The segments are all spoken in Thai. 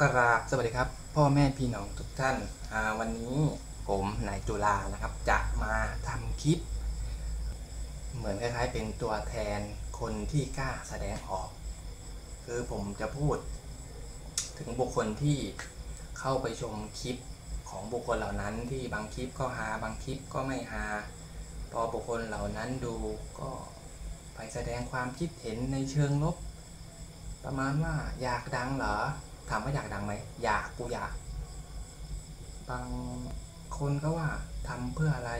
กราบสวัสดีครับ พ่อแม่พี่น้องทุกท่านอ่าวันนี้ผมนายจุฬานะครับ จะมาทำคลิป เหมือนคล้ายๆเป็นตัวแทนคนที่กล้าแสดงออก คือผมจะพูด ถึงบุคคลที่เข้าไปชมคลิปของบุคคลเหล่านั้นที่บางคลิปก็ฮาบางคลิปก็ไม่ฮาพอบุคคลเหล่านั้นดูก็ไปแสดงความคิดเห็นในเชิงลบ ประมาณว่าอยากดังเหรอ ถามว่าอยากดังไหมอยากกูอยาก บางคนก็ว่าทำเพื่ออะไร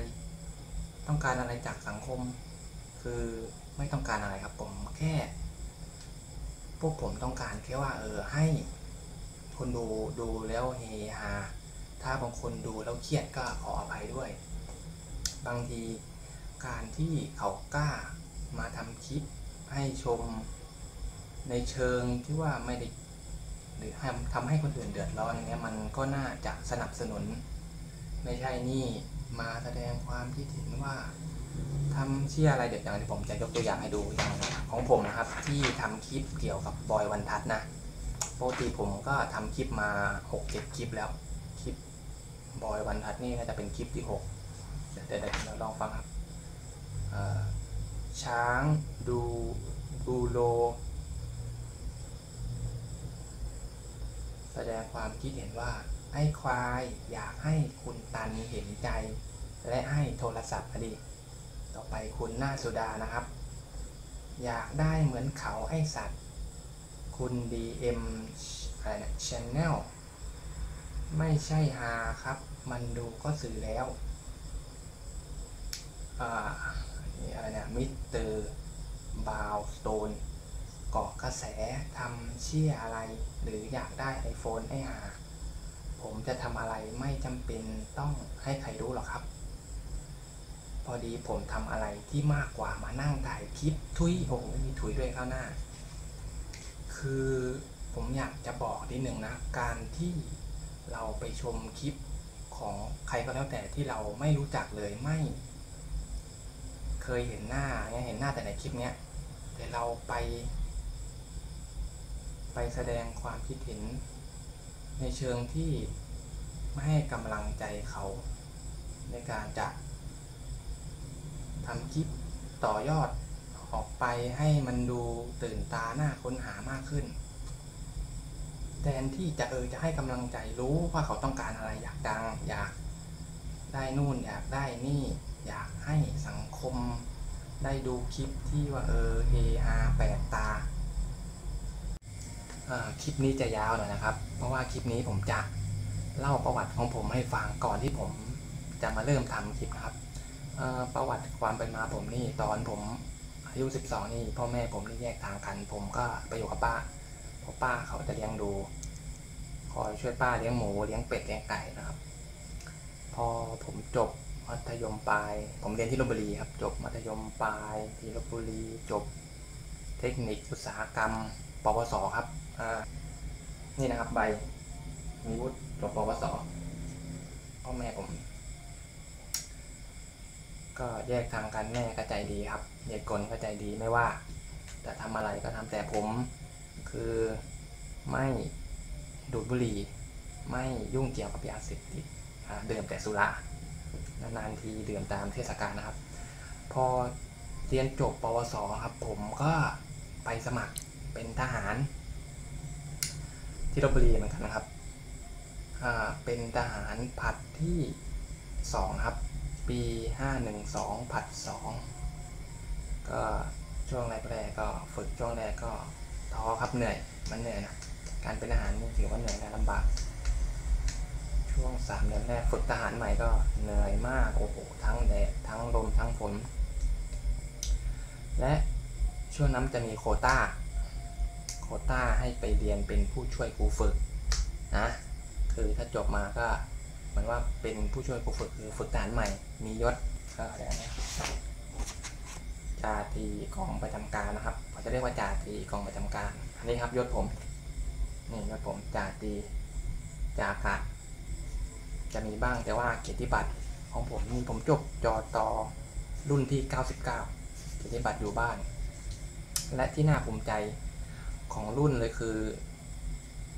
ต้องการอะไรจากสังคม คือไม่ต้องการอะไรครับผมแค่ พวกผมต้องการแค่ว่าเออให้ คนดูดูแล้วเฮฮาถ้าบางคนดูแล้วเครียดก็ขออภัยด้วย บางทีการที่เขากล้ามาทำคลิปให้ชม ในเชิงที่ว่าไม่ได้ หรือทำทำให้คนอื่นเดือดร้อนอย่างเงี้ยมันก็น่าจะสนับสนุน ไม่ใช่นี่มาแสดงความคิดเห็นว่าทำเชี่ยอะไรเดี๋ยวอย่างที่ผมจะยกตัวอย่างให้ดูอย่างของผมนะครับ ที่ทำคลิปเกี่ยวกับบอยวันทัศน์นะปกติผมก็ทำคลิปมา6 7คลิปแล้วคลิปบอยวันทัศน์นี่น่าจะเป็นคลิปที่6เดี๋ยวเดี๋ยวเดี๋ยวเราลองฟังครับช้างดูดูโล แส ดงความคิดเห็นว่า ไอ้ควายอยากให้คุณตันเห็นใจ และให้โทรศัพท์อดีตต่อไปคุณหน้าสุดานะครับ อยากได้เหมือนเขาไอ้สัตว์ คุณ DM อะไรนะ Channel ไม่ใช่ฮาครับ มันดูก็สื่อแล้วอ่าอันนี้อะไรเนี่ยมิสเตอร์บาวสโตน ระแสทำเชี่ยอะไร หรืออยากได้ iPhone ให้หา ผมจะทำอะไรไม่จำเป็นต้องให้ใครรู้หรอกครับ พอดีผมทำอะไรที่มากกว่ามานั่งถ่ายคลิปทุยโอ้โหมีถุยด้วยข้างหน้า คือผมอยากจะบอกนิดหนึ่งนะ การที่เราไปชมคลิปของใครก็แล้วแต่ที่เราไม่รู้จักเลยไม่ เคยเห็นหน้าเนี่ยเห็นหน้าแต่ในคลิปเนี้ยแต่เราไป ไปแสดงความคิดเห็น ในเชิงที่ไม่ให้กำลังใจเขาในการจะทำคลิปต่อยอดออกไปให้มันดูตื่นตาหน้าค้นหามากขึ้น แทนที่จะเออจะให้กำลังใจรู้ว่าเขาต้องการอะไรอยากดัง อยากได้นู่นอยากได้นี่ อยากให้สังคมได้ดูคลิปที่ว่าเออเฮฮาแปลกตาอ่า คลิปนี้จะยาวหน่อยนะครับ เพราะว่าคลิปนี้ผมจะเล่าประวัติของผมให้ฟังก่อนที่ผมจะมาเริ่มทำคลิปนะครับประวัติความเป็นมาผมนี่ตอนผมอายุ 12 นี่พ่อแม่ผมนี่แยกทางกัน ผมก็ไปอยู่กับป้าเพราะป้าเขาจะเลี้ยงดูคอยช่วยป้าเลี้ยงหมูเลี้ยงเป็ดเลี้ยงไก่นะครับ พอผมจบมัธยมปลาย ผมเรียนที่ลบบุรีครับ จบมัธยมปลายที่ลบบุรีจบ เทคนิคอุตสาหกรรม ปวสครับนี่นะครับใบมีวุฒิจบปวสพ่อแม่ผม ก็แยกทางกันแม่ก็ใจดีครับเด็กกลก็ใจดีไม่ว่าจะทำอะไรก็ทำแต่ผม คือไม่ดูดบุหรี่ไม่ยุ่งเกี่ยวกับยาเสพติดดื่มแต่สุรานานๆทีดื่มตามเทศกาลนะครับ พอเรียนจบปวสครับ ผมก็ไปสมัคร เป็นทหารที่ลบบุรีเหมือนกันนะครับอ่าเป็นทหารผัดที่สองครับ ปีห้าหนึ่งสองผัดสองก็ช่วงแรกๆก็ฝึกช่วงแรกก็ท้อครับเหนื่อยมันเหนื่อยนะการเป็นทหารนี่ถือว่าเหนื่อยนะลำบาก ช่วงสามเดือนแรกฝึกทหารใหม่ก็เหนื่อยมากโอ้โหทั้งแดดทั้งลมทั้งฝนและช่วงนั้นจะมีโคต้า โคต้าให้ไปเรียนเป็นผู้ช่วยครูฝึกนะคือถ้าจบมาก็เหมือนว่าเป็นผู้ช่วยครูฝึกคือฝึกทหารใหม่มียศก็อะไรนะจ่าตีกองประจำการนะครับเขาจะเรียกว่าจ่าตีกองประจำการอันนี้ครับยศผมนี่ยศผมจ่าตีจ่าอากาศจะมีบ้างแต่ว่าเกียรติบัตรของผมนี่ผมจบจอตอรุ่นที่ 99 เกียรติบัตรอยู่บ้าน และที่น่าภูมิใจ รุ่นเลยคือ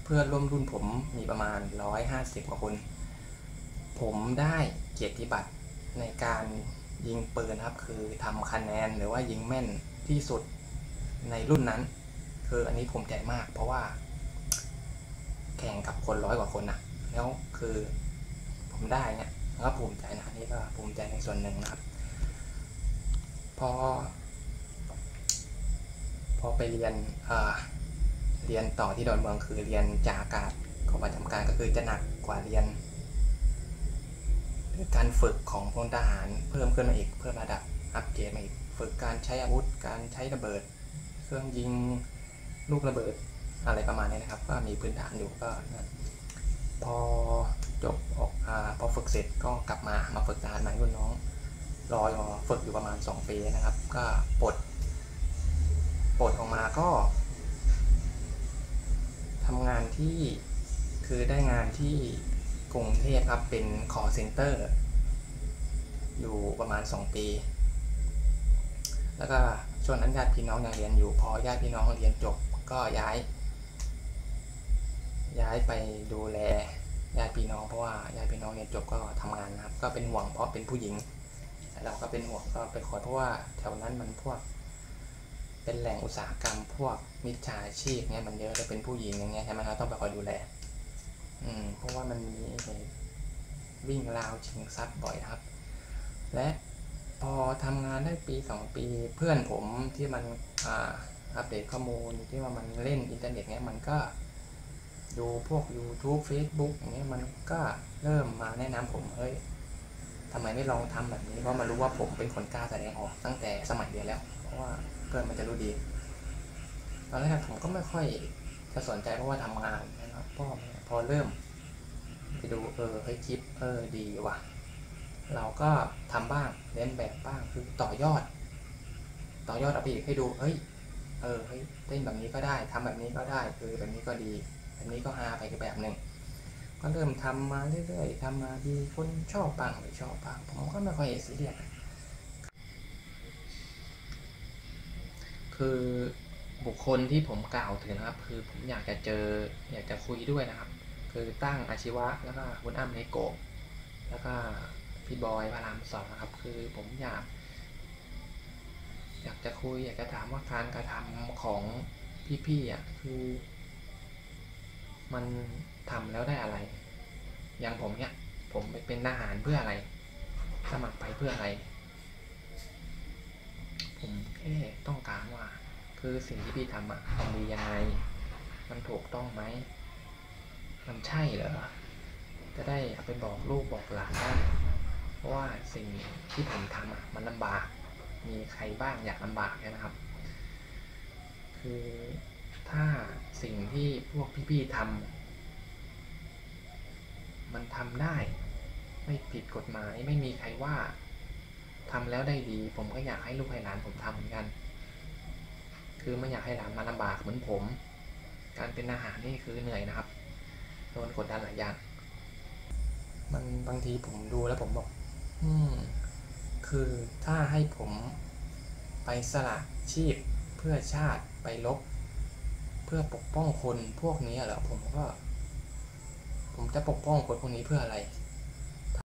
เพื่อนร่วมรุ่นผมมีประมาณ 150 กว่าคน ผมได้เกียรติบัตรในการยิงปืนครับคือทำคะแนนหรือว่ายิงแม่นที่สุดในรุ่นนั้น คืออันนี้ภูมิใจมาก เพราะว่า แข่งกับคนร้อยกว่าคนนะแล้วคือผมได้เนี่ยก็ภูมิใจนะนี่ก็ภูมิใจในส่วนหนึ่งนะครับ พอ พอไปเรียนอ่า เรียนต่อที่ดอนเมืองคือเรียนจากอากาศของประจำการก็คือจะหนักกว่าเรียน การฝึกของพลทหารเพิ่มขึ้นมาอีกเพิ่มระดับอัปเกรดมาอีกฝึกการใช้อาวุธ การใช้ระเบิด เครื่องยิงลูกระเบิดอะไรประมาณนี้นะครับ ก็มีพื้นฐานอยู่ก็นะพอจบออกอพอฝึกเสร็จก็กลับมามาฝึกทหารใหม่รุ่นน้องรอรอฝึกอยู่ประมาณ 2 ปีนะครับ ก็ปลดปลดออกมาก็ ทำงานที่คือได้งานที่กรุงเทพครับเป็น call center อยู่ประมาณ 2 ปี แล้วก็ช่วงนั้นญาติพี่น้องยังเรียนอยู่พอญาติพี่น้องเรียนจบก็ย้าย ย้ายไปดูแลญาติพี่น้องเพราะว่าญาติพี่น้องเรียนจบก็ทำงานนะครับ ก็เป็นห่วงเพราะเป็นผู้หญิงเราก็เป็นห่วงก็ไปขอเพราะว่าแถวนั้นมันพวก เป็นแหล่งอุตสาหกรรมพวกมิจฉาชีพเนี่ยมันเยอะจะเป็นผู้หญิงอย่างเงี้ยใช่ไหมครับต้องไปคอยดูแล อืมเพราะว่ามันมีวิ่งราวชิงทรัพย์บ่อยครับ และพอทำงานได้ปีสองปีเพื่อนผมที่มันอ่าอัปเดตข้อมูลที่ว่ามันเล่นอินเทอร์เน็ตเนี่ยมันก็ดูพวก YouTube Facebook อย่างเงี้ยมันก็เริ่มมาแนะนำผมเฮ้ย ทำไมไม่ลองทำแบบนี้เพราะมันรู้ว่าผมเป็นคนกล้าแสดงออกตั้งแต่สมัยเรียนแล้ว เพราะว่าเพื่อนมันจะรู้ดี ตอนแรกผมก็ไม่ค่อยจะสนใจเพราะว่าทำงานนะครับพอพอเริ่ม ไปดูเออเฮ้ยคลิปเออดีว่ะ เราก็ทำบ้างเล่นแบบบ้างคือต่อยอด ต่อยอดเอาไปอีกให้ดูเฮ้ยเออเฮ้ยเต้นแบบนี้ก็ได้ทำแบบนี้ก็ได้ คือแบบนี้ก็ดีแบบนี้ก็ฮาไปอีกแบบหนึ่ง ก็เริ่มทำมาเรื่อยๆทำมาดีคนชอบบ้างไม่ชอบบ้างผมก็ไม่ค่อยซีเรียสคือบุคคลที่ผมกล่าวถึงนะครับ คือผมอยากจะเจออยากจะคุยด้วยนะครับ คือตั้งอาชีวะแล้วก็คุณอ้ำในโกะแล้วก็พี่บอยพระรามสองนะครับ คือผมอยาก อยากจะคุยอยากจะถามว่าการกระทำของพี่ๆอะคือ มันทำแล้วได้อะไร อย่างผมเนี่ย ผมไปเป็นทหารเพื่ออะไร สมัครไปเพื่ออะไร ผมแค่ต้องการว่า คือสิ่งที่พี่ทำอะมันดียังไง มันถูกต้องไหม มันใช่เหรอ จะได้เอาไปบอกลูกบอกหลานได้เพราะว่าสิ่งที่ผมทำอะมันลำบาก มีใครบ้างอยากลำบากใช่ไหมครับ คือ ถ้าสิ่งที่พวกพี่ๆทำมันทำได้ ไม่ผิดกฎหมายไม่มีใครว่าทำแล้วได้ดี ผมก็อยากให้ลูกให้หลานผมทำเหมือนกัน คือไม่อยากให้หลานมาลำบากเหมือนผม การเป็นอาหารนี่คือเหนื่อยนะครับโดนกดดันหลายอย่าง มันบางทีผมดูแล้วผมบอก อืม คือถ้าให้ผมไปสละชีพเพื่อชาติไปลบ เพื่อปกป้องคนพวกนี้เหรอผมก็ ผมจะปกป้องคนพวกนี้เพื่ออะไร